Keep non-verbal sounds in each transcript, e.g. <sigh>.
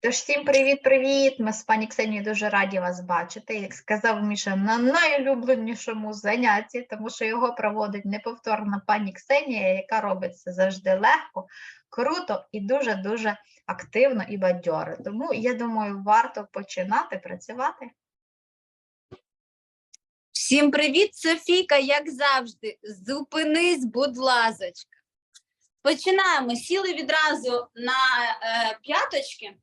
Тож всім привіт-привіт! Ми з пані Ксенією дуже раді вас бачити. Як сказав Міша, на найулюбленішому занятті, тому що його проводить неповторна пані Ксенія, яка робить це завжди легко, круто і дуже-дуже активно і бадьоро. Тому я думаю, варто починати працювати. Всім привіт, Софійка, як завжди. Зупинись, будь ласочка. Починаємо. Сіли відразу на е, п'яточки.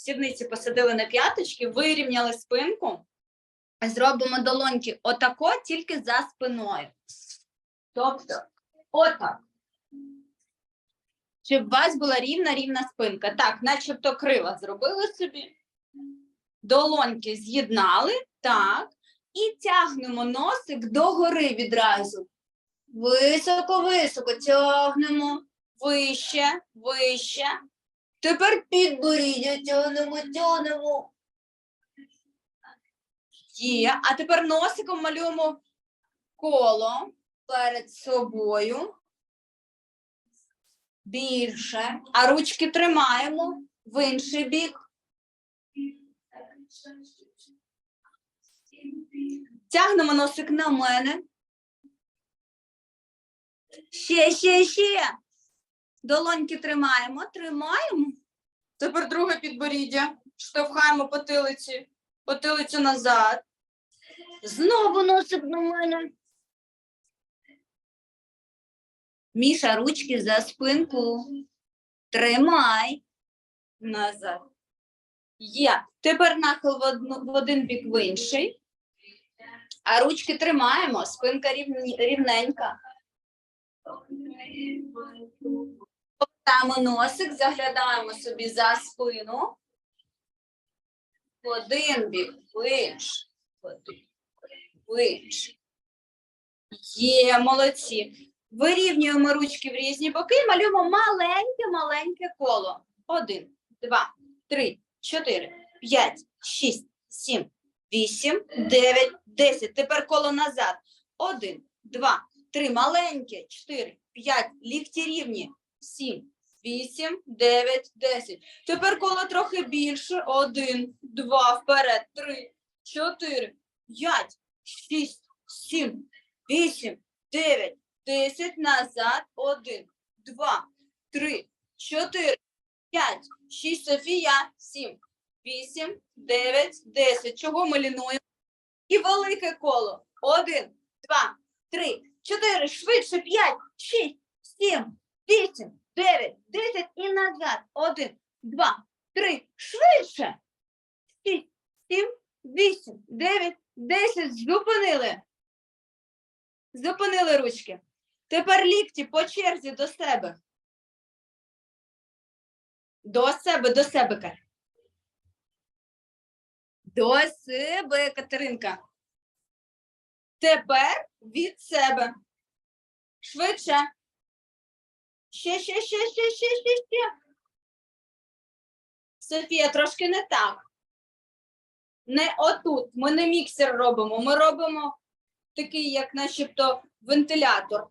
Сідниці посадили на п'яточки, вирівняли спинку. Зробимо долоньки отако, тільки за спиною. Тобто, отак. Щоб у вас була рівна рівна спинка. Так, начебто крила зробили собі. Долоньки з'єднали. Так. І тягнемо носик догори відразу. Високо-високо тягнемо. Вище, вище. Тепер підборіддя тягнемо, тягнемо. Є. А тепер носиком малюємо коло перед собою. Більше. А ручки тримаємо в інший бік. Тягнемо носик на мене. Ще, ще, ще. Долоньки тримаємо, тримаємо. Тепер друге підборіддя. Штовхаємо потилиці, потилицю назад. Знову носик на мене. Міша, ручки за спинку. Тримай. Назад. Є. Тепер нахил в, одну, в один бік в інший. А ручки тримаємо, спинка рівні, рівненька. Повертаємо носик, заглядаємо собі за спину. Один бік, в інший, один. Є, молодці. Вирівнюємо ручки в різні боки і малюємо маленьке-маленьке коло. Один, два, три, чотири, п'ять, шість, сім, вісім, дев'ять, десять. Тепер коло назад. Один, два, три, маленьке, чотири, п'ять, лікті рівні, сім, вісім, дев'ять, десять. Тепер коло трохи більше. Один, два, вперед, три, чотири, п'ять, шість, сім, вісім, дев'ять, десять, назад. Один, два, три, чотири, п'ять, шість, Софія, сім, вісім, дев'ять, десять. Чого ми лінуємо? І велике коло. Один, два, три, чотири, швидше, п'ять, шість, сім, вісім, дев'ять, десять і назад. Один, два, три, швидше. Шість, сім, вісім, дев'ять, десять. Зупинили. Зупинили ручки. Тепер лікті по черзі до себе. До себе, до себе, Кать. До себе, Катеринка. Тепер від себе. Швидше. Ще, ще, ще, ще, ще, ще, ще. Софія, трошки не так. Не отут. Ми не міксер робимо. Ми робимо такий, як начебто вентилятор.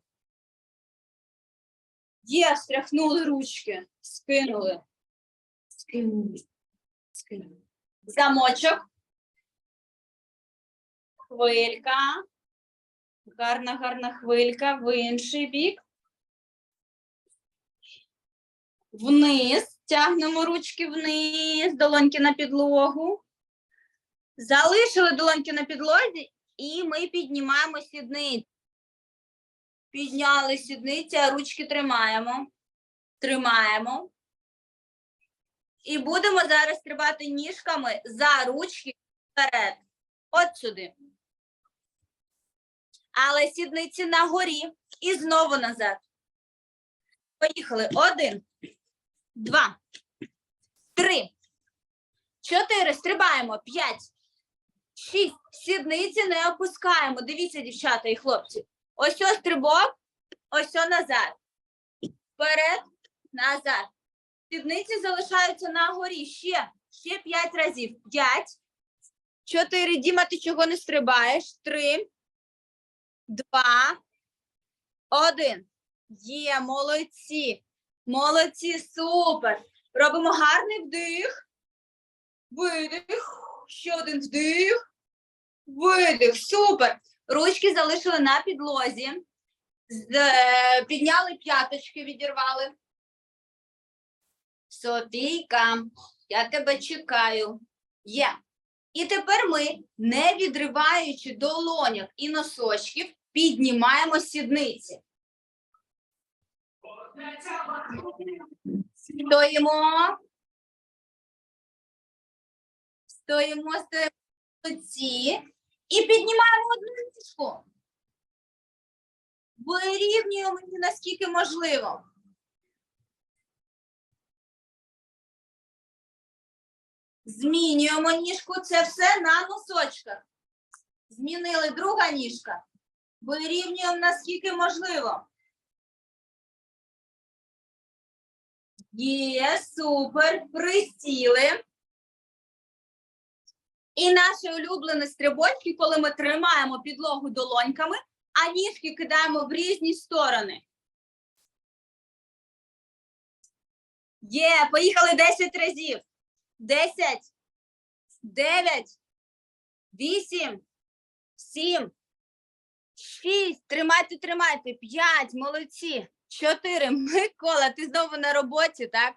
Є, стряхнули ручки, скинули. Скинули. Скинули. Замочок. Хвилька. Гарна, гарна хвилька в інший бік. Вниз. Тягнемо ручки вниз, долоньки на підлогу. Залишили долоньки на підлозі, і ми піднімаємо сідницю. Підняли сідниці, ручки тримаємо. Тримаємо. І будемо зараз стрибати ніжками за ручки вперед. От сюди. Але сідниці на горі. І знову назад. Поїхали. Один, два, три, чотири. Стрибаємо. П'ять, шість. Сідниці не опускаємо. Дивіться, дівчата і хлопці. Ось ось стрибок, ось ось назад. Вперед, назад. Сідниці залишаються на горі. Ще, ще п'ять разів. П'ять. Чотири. Діма, ти чого не стрибаєш? Три. Два. Один. Є, молодці. Молодці, супер. Робимо гарний вдих. видих, ще один вдих, видих. Супер. Ручки залишили на підлозі. Е, Підняли п'яточки, відірвали. Софійка, я тебе чекаю. Є. І тепер ми, не відриваючи долоняк і носочків, піднімаємо сідниці. Стоїмо. Стоїмо, стоїмо і піднімаємо одну ніжку. Вирівнюємо наскільки можливо. Змінюємо ніжку, це все на носочках. Змінили друга ніжка. Вирівнюємо наскільки можливо. Є, супер, присіли. І наші улюблені стрибочки, коли ми тримаємо підлогу долоньками, а ніжки кидаємо в різні сторони. Є, поїхали 10 разів. 10, 9, 8, 7, 6. Тримайте, тримайте. 5, молодці. 4. <laughs> Микола, ти знову на роботі, так?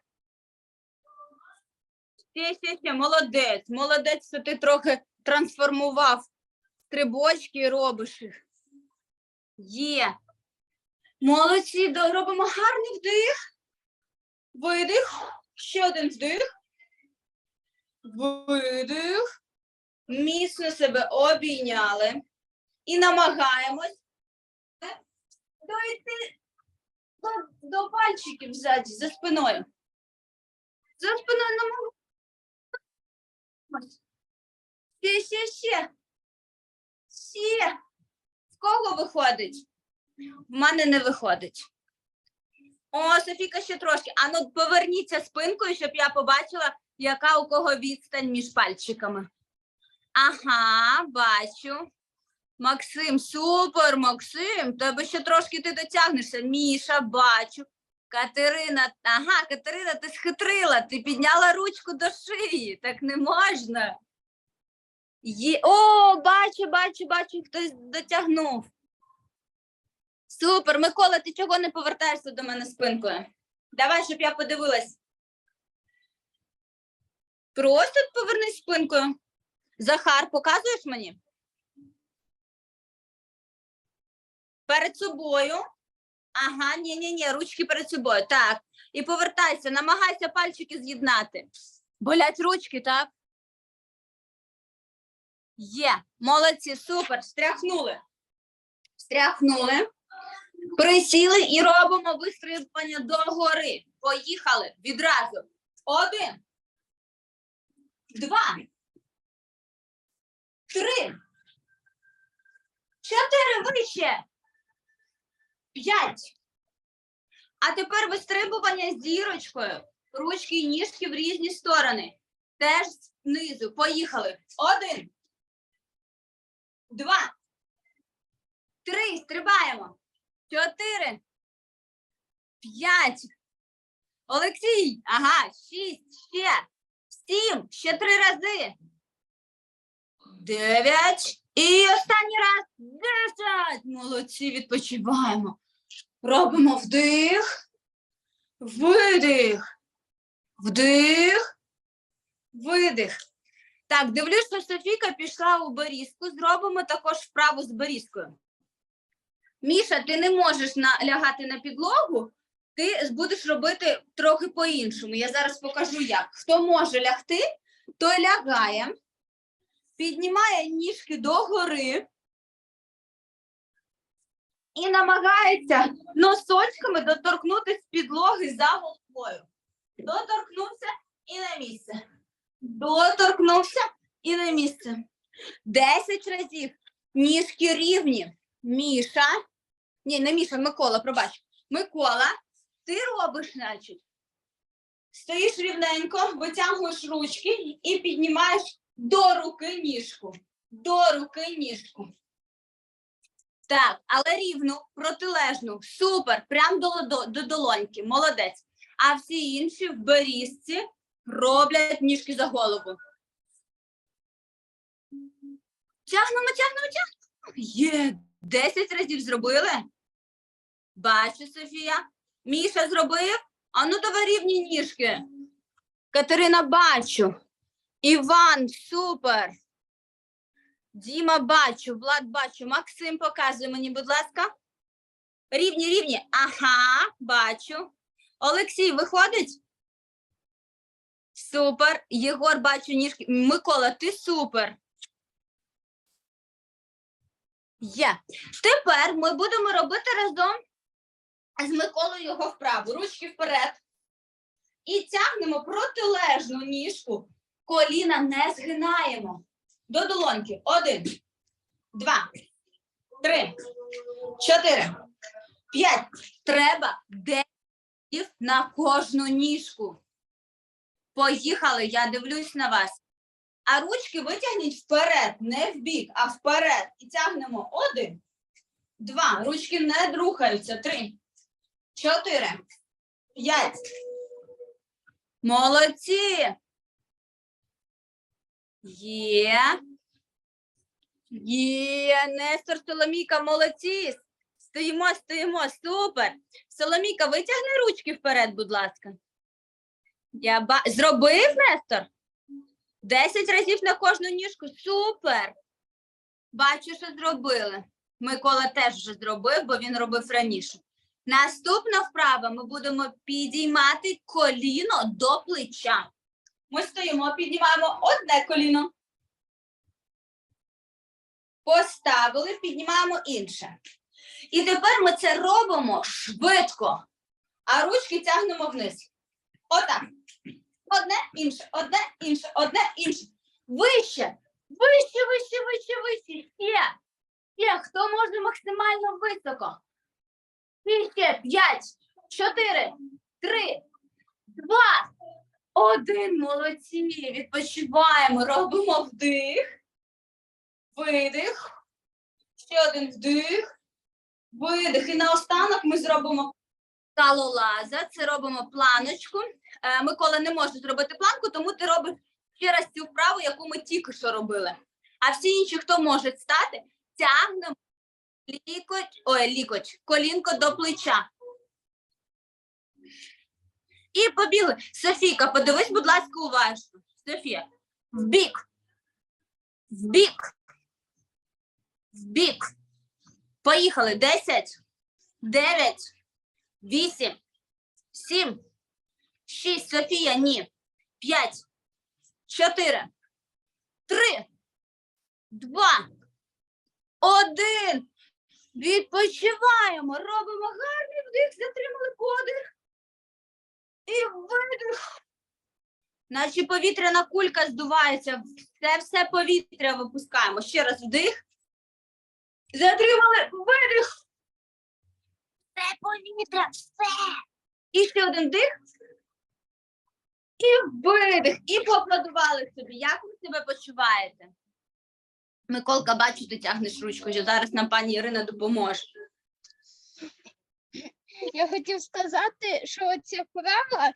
Ще, ще, ще, молодець. Молодець, що ти трохи трансформував стрибочки робиш їх. Є. Молодці, робимо гарний вдих. Видих. Ще один вдих. Видих. Міцно себе обійняли. І намагаємось дойти до, пальчиків ззаді, за спиною. За спиною намагаємось. Ще, ще, ще. Ще. В кого виходить? В мене не виходить. О, Софіка, ще трошки. Ану, поверніться спинкою, щоб я побачила, яка у кого відстань між пальчиками. Ага, бачу. Максим, супер, Максим. Тебе ще трошки ти дотягнешся. Міша, бачу. Катерина, ага, Катерина, ти схитрила, ти підняла ручку до шиї. Так не можна. Є... О, бачу, бачу, бачу, хтось дотягнув. Супер, Микола, ти чого не повертаєшся до мене спинкою? Давай, щоб я подивилась. Просто повернись спинкою. Захар, показуєш мені? Перед собою. Ага, ні, ні, ні, ручки перед собою. Так. І повертайся, намагайся пальчики з'єднати. Болять ручки, так? Є. Молодці, супер. Стряхнули. Стряхнули. Присіли і робимо вистрибування догори. Поїхали відразу. Один. Два. Три. Чотири вище. П'ять. А тепер вистрибування з дірочкою. Ручки і ніжки в різні сторони. Теж знизу. Поїхали. Один. Два. Три. Стрибаємо. Чотири. П'ять. Олексій. Ага. Шість. Ще. Сім. Ще три рази. Дев'ять. І останній раз. Десять. Молодці, відпочиваємо. Робимо вдих. Видих. Вдих. Видих. Так, дивлюсь, що Софіка пішла у берізку. Зробимо також вправу з берізкою. Міша, ти не можеш лягати на підлогу, ти будеш робити трохи по-іншому. Я зараз покажу як. Хто може лягти, той лягає, піднімає ніжки догори і намагається носочками доторкнутися підлоги за головою. Доторкнувся і на місце. Доторкнувся і на місце. Десять разів. Ніжки рівні. Міша. Ні, не Міша, Микола, пробач. Микола, ти робиш, значить. Стоїш рівненько, витягуєш ручки і піднімаєш до руки ніжку. До руки ніжку. Так, але рівну, протилежну. Супер. Прям до, до, до долоньки. Молодець. А всі інші в берізці роблять ніжки за голову. Тягнемо, тягнемо, тягнемо. Є, 10 разів зробили. Бачу, Софія. Міша зробив. А ну давай рівні ніжки. Катерина, бачу. Іван, супер. Діма, бачу. Влад, бачу. Максим, показуй мені, будь ласка. Рівні, рівні. Ага, бачу. Олексій, виходить? Супер. Єгор, бачу ніжки. Микола, ти супер. Є. Тепер ми будемо робити разом з Миколою його вправу. Ручки вперед. І тягнемо протилежну ніжку. Коліна не згинаємо. До долоньки. Один, два, три, чотири, п'ять. Треба десять на кожну ніжку. Поїхали, я дивлюсь на вас. А ручки витягніть вперед, не в бік, а вперед. І тягнемо один, два. Ручки не рухаються. Три, чотири, п'ять. Молодці. Є. Є. Нестор Соломійка, молодці. Стоїмо, стоїмо. Супер. Соломійка, витягни ручки вперед, будь ласка. Я ба... Зробив, Нестор? Десять разів на кожну ніжку. Супер. Бачу, що зробили. Микола теж вже зробив, бо він робив раніше. Наступна вправа ми будемо підіймати коліно до плеча. Ми стоїмо, піднімаємо одне коліно. Поставили, піднімаємо інше. І тепер ми це робимо швидко, а ручки тягнемо вниз. Отак. Одне, інше, одне, інше, одне, інше. Вище, вище, вище, вище, вище. Ще. Ще. Хто може максимально високо? Ще п'ять, чотири, три, два, один. Молодці. Відпочиваємо. Робимо вдих, видих. Ще один вдих, видих. І наостанок ми зробимо скалолаза. Це робимо планочку. Е, Микола не може зробити планку, тому ти робиш ще раз цю вправу, яку ми тільки що робили. А всі інші, хто може стати, тягнемо лікоть, ой, лікоть, колінко до плеча. І побігли. Софійка, подивись, будь ласка, уважно. Софія, в бік. В бік. В бік. Поїхали. Десять, дев'ять, вісім, сім, шість. Софія, ні. П'ять, чотири, три, два, один. Відпочиваємо, робимо гарний вдих, затримали подих. І видих. Наче повітряна кулька здувається. Все, все повітря випускаємо. Ще раз вдих. Затримали видих. Все повітря, все. І ще один вдих. І видих. І поаплодували собі. Як ви себе почуваєте? Миколка, бачу, ти тягнеш ручку, що зараз нам пані Ірина допоможе. Я хотів сказати, що ця вправа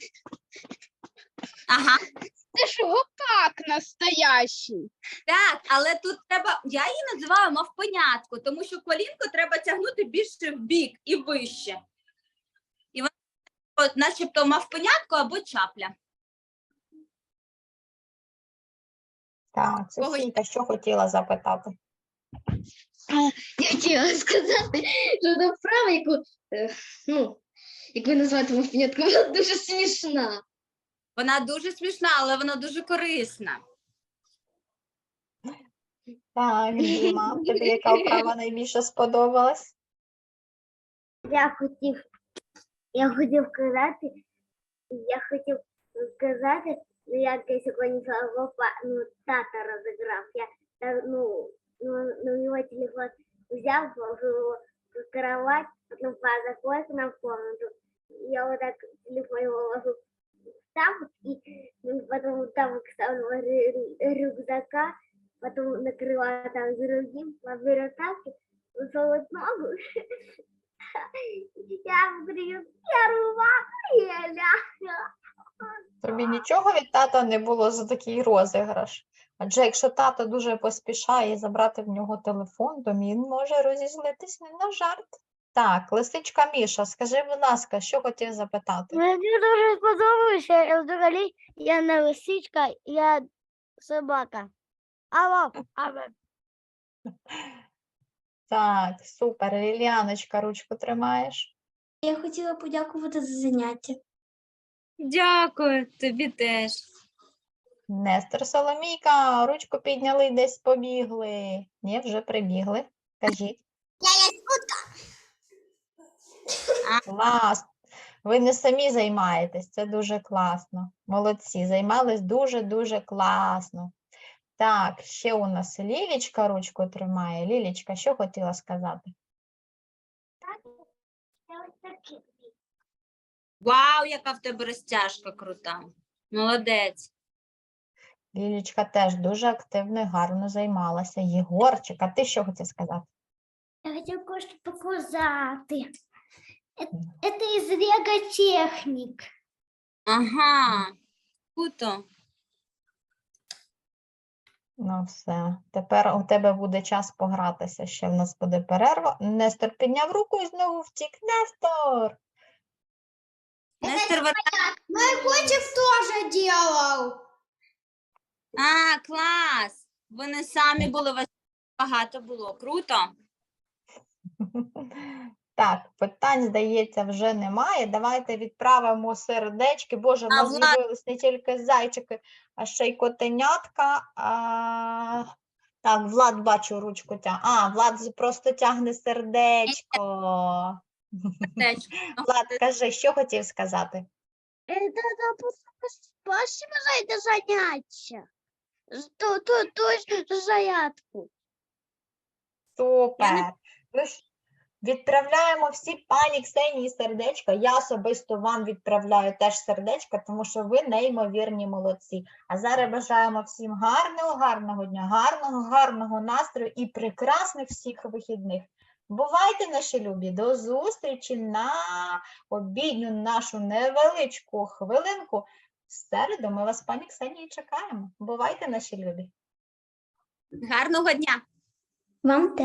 Ага, це ж гопак настоящий. так, але тут треба, я її називаю мавпенятко, тому що колінко треба тягнути більше в бік і вище. І вона от, начебто мавпенятко або чапля. Так, Софійка, що хотіла запитати? Я хотіла сказати, що та вправа, яку, е, ну, як ви називаєте мовпінятку, вона дуже смішна. Вона дуже смішна, але вона дуже корисна. Так, Діма, тобі яка вправа найбільше сподобалась? Я хотів, я хотів сказати, я хотів сказати, ну, я сьогодні свого ну, тата розіграв. Я та, ну, ну, ну, його телефон взяв, положив його в кровать, потім поза окна в комнату. Я вот так телефон его ложу в тапок, и ну, потом в тапок ставлю рю- рю- рюкзака, потом накрываю там другим, беру тапки, высовываю ногу. <laughs> Я выдаю первую апреля. Тобі нічого від тата не було за такий розіграш. Адже якщо тато дуже поспішає забрати в нього телефон, то він може розізлитись не на жарт. Так, лисичка Міша, скажи, будь ласка, що хотів запитати? Мені дуже сподобалося, я взагалі я не лисичка, я собака. Алло, алло. <laughs> Так, супер. Ліліаночка, ручку тримаєш. Я хотіла подякувати за заняття. Дякую, тобі теж. Нестор Соломійка, ручку підняли, десь побігли. Ні, вже прибігли. Кажіть. Клас. Ви не самі займаєтесь, це дуже класно. Молодці, займались дуже-дуже класно. Так, ще у нас Лілічка ручку тримає. Лілічка, що хотіла сказати? Вау, яка в тебе розтяжка крута. Молодець. Лілічка теж дуже активно і гарно займалася. Єгорчик, а ти що хотів сказати? Я хотів кое-что показати. Это из Лего техник. Ага. Круто. Ну, все. Тепер у тебе буде час погратися. Ще в нас буде перерва. Нестор підняв руку і знову втік. Нестор! Нестор, вона- Мой котик теж делал. А, клас. Ви не самі були, вас багато було. Круто. <laughs> Так, питань, здається, вже немає. Давайте відправимо сердечки. Боже, в нас Влад- з'явились не тільки зайчики, а ще й котенятка. А... Так, Влад бачу ручку тя. А, Влад з- просто тягне сердечко. Теж. Влад, кажи, що хотів сказати? Это спасибо за это занятие. То, то, то, зарядку. Супер. Ну відправляємо всі пані Ксенії сердечка. Я особисто вам відправляю теж сердечка, тому що ви неймовірні молодці. А зараз бажаємо всім гарного, гарного дня, гарного, гарного настрою і прекрасних всіх вихідних. Бувайте, наші любі, до зустрічі на обідню нашу невеличку хвилинку. В середу ми вас, пані Ксенії, чекаємо. Бувайте, наші любі. Гарного дня. Вам теж.